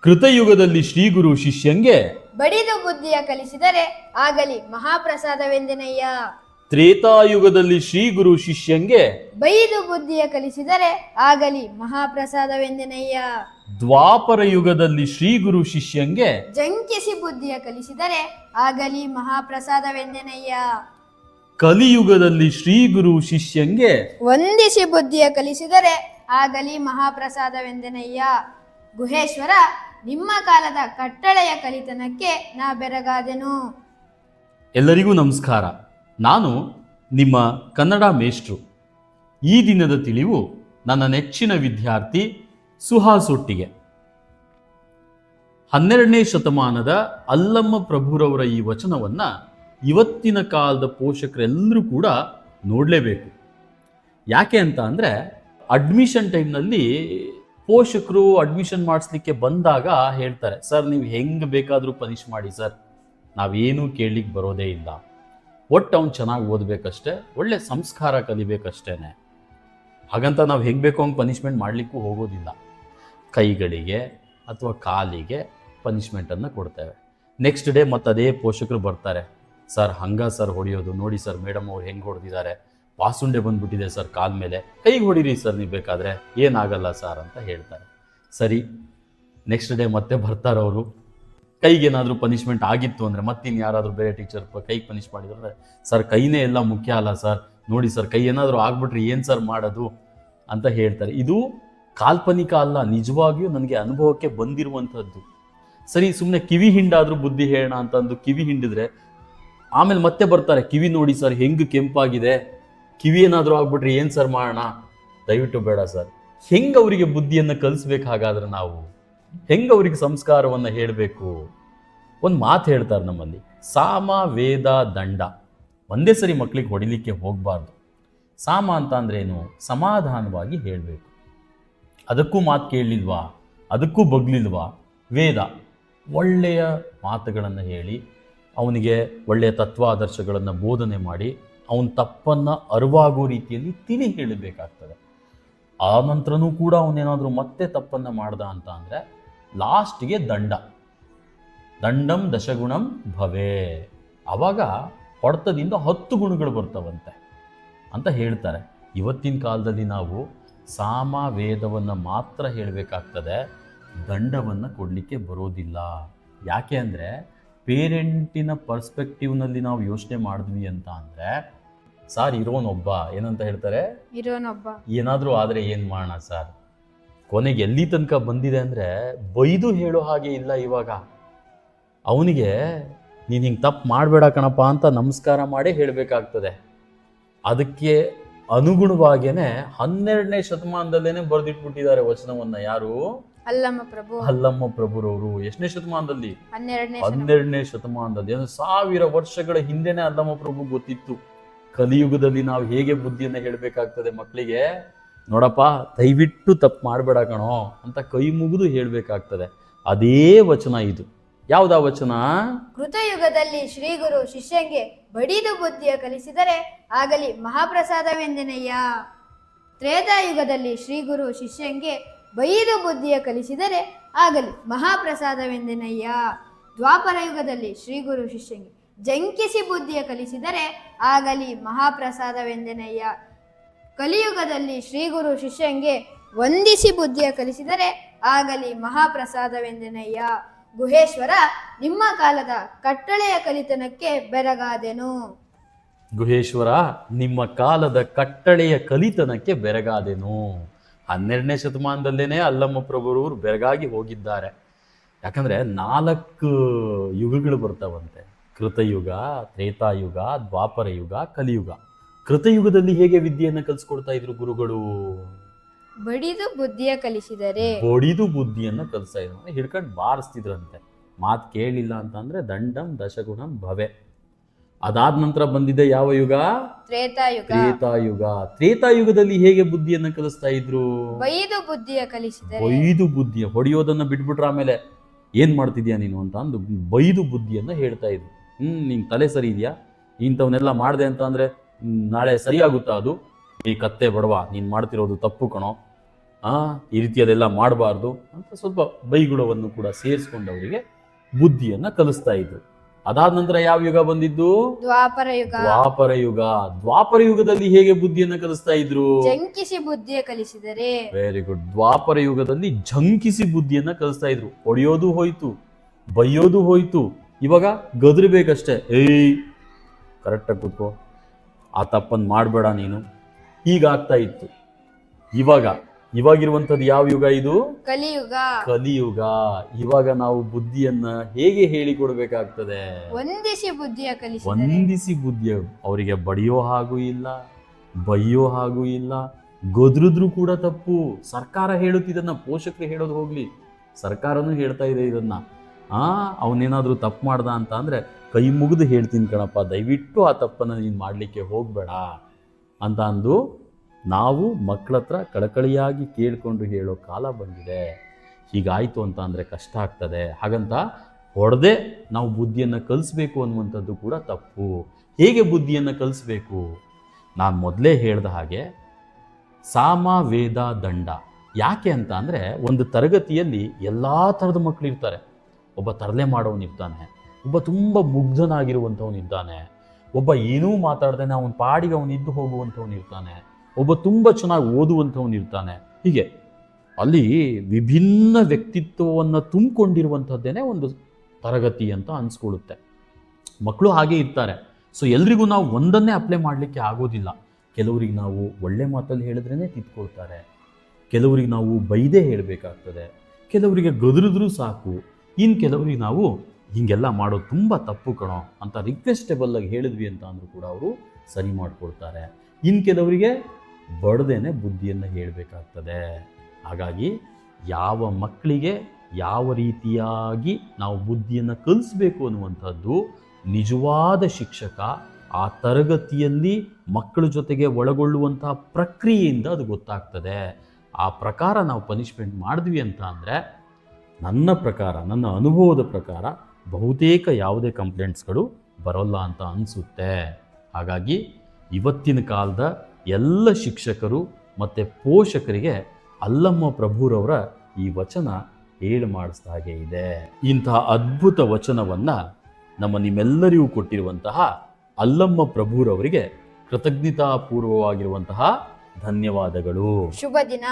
ಕೃತಯುಗದಲ್ಲಿ ಶ್ರೀಗುರು ಶಿಷ್ಯಂಗೆ ಬಡಿದು ಬುದ್ಧಿಯ ಕಲಿಸಿದರೆ ಆಗಲಿ ಮಹಾಪ್ರಸಾದವೆಂದೆನಯ್ಯ. ತ್ರೇತಾಯುಗದಲ್ಲಿ ಶ್ರೀಗುರು ಶಿಷ್ಯಂಗೆ ಬೈದು ಬುದ್ಧಿಯ ಕಲಿಸಿದರೆ ಆಗಲಿ ಮಹಾಪ್ರಸಾದವೆಂದೆನಯ್ಯ. ದ್ವಾಪರ ಯುಗದಲ್ಲಿ ಶ್ರೀಗುರು ಶಿಷ್ಯಂಗೆ ಜಂಕಿಸಿ ಬುದ್ಧಿಯ ಕಲಿಸಿದರೆ ಆಗಲಿ ಮಹಾಪ್ರಸಾದವೆಂದೆನಯ್ಯ. ಕಲಿಯುಗದಲ್ಲಿ ಶ್ರೀಗುರು ಶಿಷ್ಯಂಗೆ ವಂದಿಸಿ ಬುದ್ಧಿಯ ಕಲಿಸಿದರೆ ಆಗಲಿ ಮಹಾಪ್ರಸಾದವೆಂದೆನಯ್ಯ. ಗುಹೇಶ್ವರ ನಿಮ್ಮ ಕಾಲದ ಕಟ್ಟಳೆಯ ಕಲಿತನಕ್ಕೆ ನಾ ಬೆರಗಾದೆನು. ಎಲ್ಲರಿಗೂ ನಮಸ್ಕಾರ. ನಾನು ನಿಮ್ಮ ಕನ್ನಡ ಮೇಷ್ಟ್ರು. ಈ ದಿನದ ತಿಳಿವು ನನ್ನ ನೆಚ್ಚಿನ ವಿದ್ಯಾರ್ಥಿ ಸುಹಾಸೊಟ್ಟಿಗೆ ಹನ್ನೆರಡನೇ ಶತಮಾನದ ಅಲ್ಲಮ್ಮ ಪ್ರಭುರವರ ಈ ವಚನವನ್ನ ಇವತ್ತಿನ ಕಾಲದ ಪೋಷಕರೆಲ್ಲರೂ ಕೂಡ ನೋಡಲೇಬೇಕು. ಯಾಕೆ ಅಂತ ಅಂದರೆ ಅಡ್ಮಿಷನ್ ಟೈಮ್ನಲ್ಲಿ ಪೋಷಕರು ಅಡ್ಮಿಷನ್ ಮಾಡಿಸ್ಲಿಕ್ಕೆ ಬಂದಾಗ ಹೇಳ್ತಾರೆ, ಸರ್, ನೀವು ಹೆಂಗೆ ಬೇಕಾದರೂ ಪನಿಷ್ ಮಾಡಿ, ಸರ್. ನಾವೇನೂ ಕೇಳಲಿಕ್ಕೆ ಬರೋದೇ ಇಲ್ಲ. ಒಟ್ಟು ಅವ್ನು ಚೆನ್ನಾಗಿ ಓದಬೇಕಷ್ಟೇ, ಒಳ್ಳೆ ಸಂಸ್ಕಾರ ಕಲಿಬೇಕಷ್ಟೇ ಹಾಗಂತ ನಾವು ಹೆಂಗೆ ಬೇಕೋ ಹಂಗೆ ಪನಿಷ್ಮೆಂಟ್ ಮಾಡಲಿಕ್ಕೂ ಹೋಗೋದಿಲ್ಲ. ಕೈಗಳಿಗೆ ಅಥವಾ ಕಾಲಿಗೆ ಪನಿಷ್ಮೆಂಟನ್ನು ಕೊಡ್ತೇವೆ. ನೆಕ್ಸ್ಟ್ ಡೇ ಮತ್ತು ಅದೇ ಪೋಷಕರು ಬರ್ತಾರೆ, ಸರ್, ಹಂಗ ಸರ್, ಹೊಡೆಯೋದು. ನೋಡಿ ಸರ್ ಮೇಡಮ್ ಅವ್ರು ಹೆಂಗೆ ಹೊಡೆದಿದ್ದಾರೆ. ಪಾಸುಂಡೆ ಬಂದ್ಬಿಟ್ಟಿದೆ ಸರ್ ಕಾಲ ಮೇಲೆ. ಕೈಗೆ ಹೊಡಿರಿ ಸರ್ ನೀವು ಬೇಕಾದರೆ. ಏನಾಗಲ್ಲ ಸರ್ ಅಂತ ಹೇಳ್ತಾರೆ. ಸರಿ ನೆಕ್ಸ್ಟ್ ಡೇ ಮತ್ತೆ ಬರ್ತಾರೆ ಅವರು. ಕೈಗೇನಾದರೂ ಪನಿಷ್ಮೆಂಟ್ ಆಗಿತ್ತು ಅಂದರೆ ಮತ್ತಿನ್ನು ಯಾರಾದರೂ ಬೇರೆ ಟೀಚರ್ ಕೈಗೆ ಪನಿಷ್ ಮಾಡಿದ್ರೆ, ಸರ್, ಕೈನೇ ಎಲ್ಲ ಮುಖ್ಯ ಅಲ್ಲ ಸರ್. ನೋಡಿ ಸರ್, ಕೈ ಏನಾದರೂ ಆಗ್ಬಿಟ್ರೆ ಏನು ಸರ್ ಮಾಡೋದು? ಅಂತ ಹೇಳ್ತಾರೆ. ಇದು ಕಾಲ್ಪನಿಕ ಅಲ್ಲ, ನಿಜವಾಗಿಯೂ ನನಗೆ ಅನುಭವಕ್ಕೆ ಬಂದಿರುವಂಥದ್ದು. ಸರಿ ಸುಮ್ಮನೆ ಕಿವಿ ಹಿಂಡಾದರೂ ಬುದ್ಧಿ ಹೇಳೋಣ ಅಂತಂದು ಕಿವಿ ಹಿಂಡಿದ್ರೆ, ಆಮೇಲೆ ಮತ್ತೆ ಬರ್ತಾರೆ, ಕಿವಿ ನೋಡಿ ಸರ್, ಹೆಂಗೆ ಕೆಂಪಾಗಿದೆ? ಕಿವಿ ಏನಾದರೂ ಆಗ್ಬಿಟ್ರೆ ಏನು ಸರ್ ಮಾಡೋಣ? ದಯವಿಟ್ಟು ಬೇಡ ಸರ್. ಹೆಂಗೆ ಅವರಿಗೆ ಬುದ್ಧಿಯನ್ನು ಕಲಿಸ್ಬೇಕು ಹಾಗಾದ್ರೆ ನಾವು? ಹೆಂಗೆ ಅವರಿಗೆ ಸಂಸ್ಕಾರವನ್ನು ಹೇಳಬೇಕು? ಒಂದು ಮಾತು ಹೇಳ್ತಾರೆ ನಮ್ಮಲ್ಲಿ. ಸಾಮ, ವೇದ, ದಂಡ. ಒಂದೇ ಸರಿ ಮಕ್ಕಳಿಗೆ ಹೊಡಿಲಿಕ್ಕೆ ಹೋಗಬಾರ್ದು. ಸಾಮ ಅಂತ ಅಂದ್ರೇನು ಸಮಾಧಾನವಾಗಿ ಹೇಳಬೇಕು. ಅದಕ್ಕೂ ಮಾತು ಕೇಳಲಿಲ್ವಾ ಅದಕ್ಕೂ ಬಗ್ಲಿಲ್ವಾ? ವೇದ. ಒಳ್ಳೆಯ ಮಾತುಗಳನ್ನು ಹೇಳಿ, ಅವನಿಗೆ ಒಳ್ಳೆಯ ತತ್ವಾದರ್ಶಗಳನ್ನು ಬೋಧನೆ ಮಾಡಿ ಅವನ ತಪ್ಪನ್ನು ಅರಿವಾಗೋ ರೀತಿಯಲ್ಲಿ ತಿಳಿ ಹೇಳಬೇಕಾಗ್ತದೆ. ಆ ನಂತರನೂ ಕೂಡ ಅವನೇನಾದರೂ ಮತ್ತೆ ತಪ್ಪನ್ನು ಮಾಡ್ದ ಅಂತ ಅಂದರೆ ಲಾಸ್ಟ್ಗೆ ದಂಡ. ದಂಡಂ ದಶಗುಣಂ ಭವೇ. ಆವಾಗ ಹೊಡೆತದಿಂದ ಹತ್ತು ಗುಣಗಳು ಬರ್ತವಂತೆ ಅಂತ ಹೇಳ್ತಾರೆ. ಇವತ್ತಿನ ಕಾಲದಲ್ಲಿ ನಾವು ಸಾಮ ವೇದವನ್ನು ಮಾತ್ರ ಹೇಳಬೇಕಾಗ್ತದೆ. ದಂಡವನ್ನು ಕೊಡಲಿಕ್ಕೆ ಬರೋದಿಲ್ಲ. ಯಾಕೆ ಅಂದರೆ ಪೇರೆಂಟಿನ ಪರ್ಸ್ಪೆಕ್ಟಿವ್ನಲ್ಲಿ ನಾವು ಯೋಚನೆ ಮಾಡಿದ್ವಿ ಅಂತ ಅಂದರೆ ಸಾರ್ ಇರೋನೊಬ್ಬ. ಏನಂತ ಹೇಳ್ತಾರೆ? ಇರೋನೊಬ್ಬ. ಏನಾದರೂ ಆದರೆ ಏನು ಮಾಡೋಣ ಸರ್? ಕೊನೆಗೆ ಎಲ್ಲಿ ತನಕ ಬಂದಿದೆ ಅಂದರೆ ಬೈದು ಹೇಳೋ ಹಾಗೆ ಇಲ್ಲ ಇವಾಗ. ಅವನಿಗೆ ನೀನು ಹಿಂಗೆ ತಪ್ಪು ಮಾಡಬೇಡ ಕಣಪ್ಪ ಅಂತ ನಮಸ್ಕಾರ ಮಾಡೇ ಹೇಳಬೇಕಾಗ್ತದೆ. ಅದಕ್ಕೆ ಅನುಗುಣವಾಗೇನೆ ಹನ್ನೆರಡನೇ ಶತಮಾನದಲ್ಲೇನೆ ಬರೆದಿಟ್ಬಿಟ್ಟಿದ್ದಾರೆ ವಚನವನ್ನ ಯಾರು? ಅಲ್ಲಮ್ಮ ಪ್ರಭು. ಅಲ್ಲಮ್ಮ ಪ್ರಭುರವರು. ಎಷ್ಟನೇ ಶತಮಾನದಲ್ಲಿ? ಹನ್ನೆರಡನೇ ಶತಮಾನದಲ್ಲಿ. ಅಂದ್ರೆ ಸಾವಿರ ವರ್ಷಗಳ ಹಿಂದೆನೆ ಅಲ್ಲಮ್ಮ ಪ್ರಭು ಗೊತ್ತಿತ್ತು. ಕಲಿಯುಗದಲ್ಲಿ ನಾವು ಹೇಗೆ ಬುದ್ಧಿಯನ್ನು ಹೇಳಬೇಕಾಗ್ತದೆ ಮಕ್ಕಳಿಗೆ, ನೋಡಪ್ಪ, ದಯವಿಟ್ಟು ತಪ್ಪು ಮಾಡಬೇಡ ಕಣೋ ಅಂತ ಕೈ ಮುಗಿದು ಹೇಳಬೇಕಾಗ್ತದೆ. ಅದೇ ವಚನ ಇದು. ಯಾವ್ದ ವಚನ? ಕೃತಯುಗದಲ್ಲಿ ಶ್ರೀಗುರು ಶಿಷ್ಯಂಗೆ ಬಡಿದು ಬುದ್ಧಿಯ ಕಲಿಸಿದರೆ ಆಗಲಿ ಮಹಾಪ್ರಸಾದವೆಂದೆನಯ್ಯ. ತ್ರೇತಾಯುಗದಲ್ಲಿ ಶ್ರೀಗುರು ಶಿಷ್ಯಂಗೆ ಬೈದು ಬುದ್ಧಿಯ ಕಲಿಸಿದರೆ ಆಗಲಿ ಮಹಾಪ್ರಸಾದವೆಂದೆನಯ್ಯ. ದ್ವಾಪರ ಯುಗದಲ್ಲಿ ಶ್ರೀಗುರು ಶಿಷ್ಯಂಗೆ ಜಂಕಿಸಿ ಬುದ್ಧಿಯ ಕಲಿಸಿದರೆ ಆಗಲಿ ಮಹಾಪ್ರಸಾದವೆಂದೆನಯ್ಯ. ಕಲಿಯುಗದಲ್ಲಿ ಶ್ರೀಗುರು ಶಿಷ್ಯಂಗೆ ವಂದಿಸಿ ಬುದ್ಧಿಯ ಕಲಿಸಿದರೆ ಆಗಲಿ ಮಹಾಪ್ರಸಾದವೆಂದೆನಯ್ಯ. ಗುಹೇಶ್ವರ, ನಿಮ್ಮ ಕಾಲದ ಕಟ್ಟಳೆಯ ಕಲಿತನಕ್ಕೆ ಬೆರಗಾದೆನು. ಗುಹೇಶ್ವರ, ನಿಮ್ಮ ಕಾಲದ ಕಟ್ಟಳೆಯ ಕಲಿತನಕ್ಕೆ ಬೆರಗಾದೆನು. ಹನ್ನೆರಡನೇ ಶತಮಾನದಲ್ಲೇನೆ ಅಲ್ಲಮ್ಮ ಪ್ರಭುರವರು ಬೆರಗಾಗಿ ಹೋಗಿದ್ದಾರೆ. ಯಾಕಂದ್ರೆ ನಾಲ್ಕು ಯುಗಗಳು ಬರ್ತಾವಂತೆ. ಕೃತಯುಗ ತ್ರೇತಾಯುಗ ದ್ವಾಪರ ಯುಗ ಕಲಿಯುಗ. ಕೃತಯುಗದಲ್ಲಿ ಹೇಗೆ ವಿದ್ಯೆಯನ್ನು ಕಲಿಸ್ಕೊಡ್ತಾ ಇದ್ರು ಗುರುಗಳು? ಬಡಿದು ಬುದ್ಧಿಯ ಕಲಿಸಿದರೆ. ಬಡಿದು ಬುದ್ಧಿಯನ್ನು ಕಲಿಸ್ತಾ ಇದ್ರು. ಅಂದ್ರೆ ಹಿಡ್ಕೊಂಡು ಬಾರಿಸ್ತಿದ್ರಂತೆ. ಮಾತು ಕೇಳಿಲ್ಲ ಅಂತಂದ್ರೆ ದಂಡಂ ದಶಗುಣಂ ಭವೆ. ಅದಾದ ನಂತರ ಬಂದಿದೆ ಯಾವ ಯುಗ? ತ್ರೇತಾಯುಗ. ತ್ರೇತಾಯುಗ. ತ್ರೇತಾಯುಗದಲ್ಲಿ ಹೇಗೆ ಬುದ್ಧಿಯನ್ನು ಕಲಿಸ್ತಾ ಇದ್ರು? ಬೈದು ಬುದ್ಧಿಯ ಕಲಿಸಿದರೆ. ಬೈದು ಬುದ್ಧಿಯ ಹೊಡೆಯೋದನ್ನ ಬಿಟ್ಬಿಟ್ರ ಆಮೇಲೆ ಏನ್ ಮಾಡ್ತಿದ್ಯಾ ನೀನು ಅಂತ ಅಂದು ಬೈದು ಬುದ್ಧಿಯನ್ನ ಹೇಳ್ತಾ ಇದ್ರು. ಹ್ಮ್ ನಿಂಗೆ ತಲೆ ಸರಿ ಇದೆಯಾ? ಇಂಥವನ್ನೆಲ್ಲ ಮಾಡಿದೆ ಅಂತ ಅಂದ್ರೆ ನಾಳೆ ಸರಿಯಾಗುತ್ತಾ ಅದು? ಈ ಕತ್ತೆ ಬಡವ ನೀನು ಮಾಡ್ತಿರೋದು ತಪ್ಪು ಕಣೋ. ಆ ಈ ರೀತಿ ಅದೆಲ್ಲ ಮಾಡಬಾರ್ದು ಅಂತ ಸ್ವಲ್ಪ ಬೈಗುಳವನ್ನು ಕೂಡ ಸೇರಿಸ್ಕೊಂಡು ಅವರಿಗೆ ಬುದ್ಧಿಯನ್ನ ಕಲಿಸ್ತಾ ಇದ್ರು. ಅದಾದ ನಂತರ ಯಾವ ಯುಗ ಬಂದಿದ್ದು? ದ್ವಾಪರ ಯುಗ. ದ್ವಾಪರ ಯುಗ. ದ್ವಾಪರ ಯುಗದಲ್ಲಿ ಹೇಗೆ ಬುದ್ಧಿಯನ್ನ ಕಲಿಸ್ತಾ ಇದ್ರು? ಜಂಕಿಸಿ ಬುದ್ಧಿಯ ಕಲಿಸಿದರೆ. ವೆರಿ ಗುಡ್ ದ್ವಾಪರ ಯುಗದಲ್ಲಿ ಜಂಕಿಸಿ ಬುದ್ಧಿಯನ್ನ ಕಲಿಸ್ತಾ ಇದ್ರು. ಹೊಡೆಯೋದು ಹೋಯ್ತು ಬೈಯೋದು ಹೋಯ್ತು ಇವಾಗ ಗದರ್ಬೇಕಷ್ಟೇ ಏಯ್ ಕರೆಕ್ಟಾಗಿ ಕೂತ್ಕೋ. ಆ ತಪ್ಪನ್ನು ಮಾಡಬೇಡ ನೀನು. ಹೀಗಾಗ್ತಾ ಇತ್ತು. ಇವಾಗ ಇವಾಗಿರುವಂಥದ್ದು ಯಾವ ಯುಗ ಇದು? ಕಲಿಯುಗ. ಕಲಿಯುಗ. ಇವಾಗ ನಾವು ಬುದ್ಧಿಯನ್ನ ಹೇಗೆ ಹೇಳಿಕೊಡ್ಬೇಕಾಗ್ತದೆ? ವಂದಿಸಿ ಬುದ್ಧಿಯ ಕಲಿಸಿ ವಂದಿಸಿ ಬುದ್ಧಿಯ ಅವರಿಗೆ ಬಡಿಯೋ ಹಾಗೂ ಇಲ್ಲ ಬೈಯೋ ಹಾಗೂ ಇಲ್ಲ. ಗೊದ್ರಿದ್ರು ಕೂಡ ತಪ್ಪು. ಸರ್ಕಾರ ಹೇಳುತ್ತಿದ್ದನ್ನ ಪೋಷಕರು ಹೇಳೋದು ಹೋಗ್ಲಿ. ಸರ್ಕಾರನು ಹೇಳ್ತಾ ಇದೆ ಇದನ್ನ. ಆ, ಅವನೇನಾದರೂ ತಪ್ಪು ಮಾಡ್ದ ಅಂತ ಅಂದರೆ ಕೈ ಮುಗಿದು ಹೇಳ್ತೀನಿ ಕಣಪ್ಪ, ದಯವಿಟ್ಟು ಆ ತಪ್ಪನ್ನು ನೀನು ಮಾಡಲಿಕ್ಕೆ ಹೋಗಬೇಡ ಅಂತ ಅಂದು ನಾವು ಮಕ್ಕಳ ಹತ್ರ ಕಳಕಳಿಯಾಗಿ ಕೇಳಿಕೊಂಡು ಹೇಳೋ ಕಾಲ ಬಂದಿದೆ. ಹೀಗಾಯಿತು ಅಂತ ಅಂದರೆ ಕಷ್ಟ ಆಗ್ತದೆ. ಹಾಗಂತ ಹೊಡೆದೇ ನಾವು ಬುದ್ಧಿಯನ್ನು ಕಲಿಸ್ಬೇಕು ಅನ್ನುವಂಥದ್ದು ಕೂಡ ತಪ್ಪು. ಹೇಗೆ ಬುದ್ಧಿಯನ್ನು ಕಲಿಸ್ಬೇಕು? ನಾನು ಮೊದಲೇ ಹೇಳಿದ ಹಾಗೆ ಸಾಮ ವೇದ ದಂಡ. ಯಾಕೆ ಅಂತ ಅಂದರೆ ಒಂದು ತರಗತಿಯಲ್ಲಿ ಎಲ್ಲ ಥರದ ಮಕ್ಕಳು ಇರ್ತಾರೆ. ಒಬ್ಬ ತರಲೆ ಮಾಡೋನಿರ್ತಾನೆ ಒಬ್ಬ ತುಂಬ ಮುಗ್ಧನಾಗಿರುವಂಥವನಿದ್ದಾನೆ ಒಬ್ಬ ಏನೂ ಮಾತಾಡ್ದೇನೆ ಅವನ ಪಾಡಿಗೆ ಅವನು ಇದ್ದು ಹೋಗುವಂಥವನಿರ್ತಾನೆ ಒಬ್ಬ ತುಂಬ ಚೆನ್ನಾಗಿ ಓದುವಂಥವನಿರ್ತಾನೆ ಹೀಗೆ ಅಲ್ಲಿ ವಿಭಿನ್ನ ವ್ಯಕ್ತಿತ್ವವನ್ನು ತುಂಬಿಕೊಂಡಿರುವಂಥದ್ದೇನೆ ಒಂದು ತರಗತಿ ಅಂತ ಅನಿಸ್ಕೊಳ್ಳುತ್ತೆ. ಮಕ್ಕಳು ಹಾಗೆ ಇರ್ತಾರೆ. ಸೊ ಎಲ್ರಿಗೂ ನಾವು ಒಂದನ್ನೇ ಅಪ್ಲೈ ಮಾಡಲಿಕ್ಕೆ ಆಗೋದಿಲ್ಲ. ಕೆಲವರಿಗೆ ನಾವು ಒಳ್ಳೆ ಮಾತಲ್ಲಿ ಹೇಳಿದ್ರೇ ತಿದ್ಕೊಳ್ತಾರೆ. ಕೆಲವರಿಗೆ ನಾವು ಬೈದೇ ಹೇಳಬೇಕಾಗ್ತದೆ. ಕೆಲವರಿಗೆ ಗದರಿದ್ರೂ ಸಾಕು. ಇನ್ನು ಕೆಲವರಿಗೆ ನಾವು ಹೀಗೆಲ್ಲ ಮಾಡೋದು ತುಂಬ ತಪ್ಪು ಕಣೋ ಅಂತ ರಿಕ್ವೆಸ್ಟೇಬಲ್ ಆಗಿ ಹೇಳಿದ್ವಿ ಅಂತ ಅಂದರೂ ಕೂಡ ಅವರು ಸರಿ ಮಾಡಿಕೊಡ್ತಾರೆ. ಇನ್ನು ಕೆಲವರಿಗೆ ಬಡ್ದೇನೆ ಬುದ್ಧಿಯನ್ನು ಹೇಳಬೇಕಾಗ್ತದೆ. ಹಾಗಾಗಿ ಯಾವ ಮಕ್ಕಳಿಗೆ ಯಾವ ರೀತಿಯಾಗಿ ನಾವು ಬುದ್ಧಿಯನ್ನು ಕಲಿಸ್ಬೇಕು ಅನ್ನುವಂಥದ್ದು ನಿಜವಾದ ಶಿಕ್ಷಕ ಆ ತರಗತಿಯಲ್ಲಿ ಮಕ್ಕಳ ಜೊತೆಗೆ ಒಳಗೊಳ್ಳುವಂತಹ ಪ್ರಕ್ರಿಯೆಯಿಂದ ಅದು ಗೊತ್ತಾಗ್ತದೆ. ಆ ಪ್ರಕಾರ ನಾವು ಪನಿಷ್ಮೆಂಟ್ ಮಾಡಿದ್ವಿ ಅಂತ ಅಂದರೆ ನನ್ನ ಪ್ರಕಾರ, ನನ್ನ ಅನುಭವದ ಪ್ರಕಾರ ಬಹುತೇಕ ಯಾವುದೇ ಕಂಪ್ಲೇಂಟ್ಸ್ಗಳು ಬರೋಲ್ಲ ಅಂತ ಅನಿಸುತ್ತೆ. ಹಾಗಾಗಿ ಇವತ್ತಿನ ಕಾಲದ ಎಲ್ಲ ಶಿಕ್ಷಕರು ಮತ್ತು ಪೋಷಕರಿಗೆ ಅಲ್ಲಮ್ಮ ಪ್ರಭುರವರ ಈ ವಚನ ಹೇಳು ಮಾಡಿಸ್ದ ಹಾಗೆ ಇದೆ. ಇಂತಹ ಅದ್ಭುತ ವಚನವನ್ನು ನಮ್ಮ ನಿಮ್ಮೆಲ್ಲರಿಗೂ ಕೊಟ್ಟಿರುವಂತಹ ಅಲ್ಲಮ್ಮ ಪ್ರಭುರವರಿಗೆ ಕೃತಜ್ಞತಾಪೂರ್ವವಾಗಿರುವಂತಹ ಧನ್ಯವಾದಗಳು. ಶುಭ ದಿನ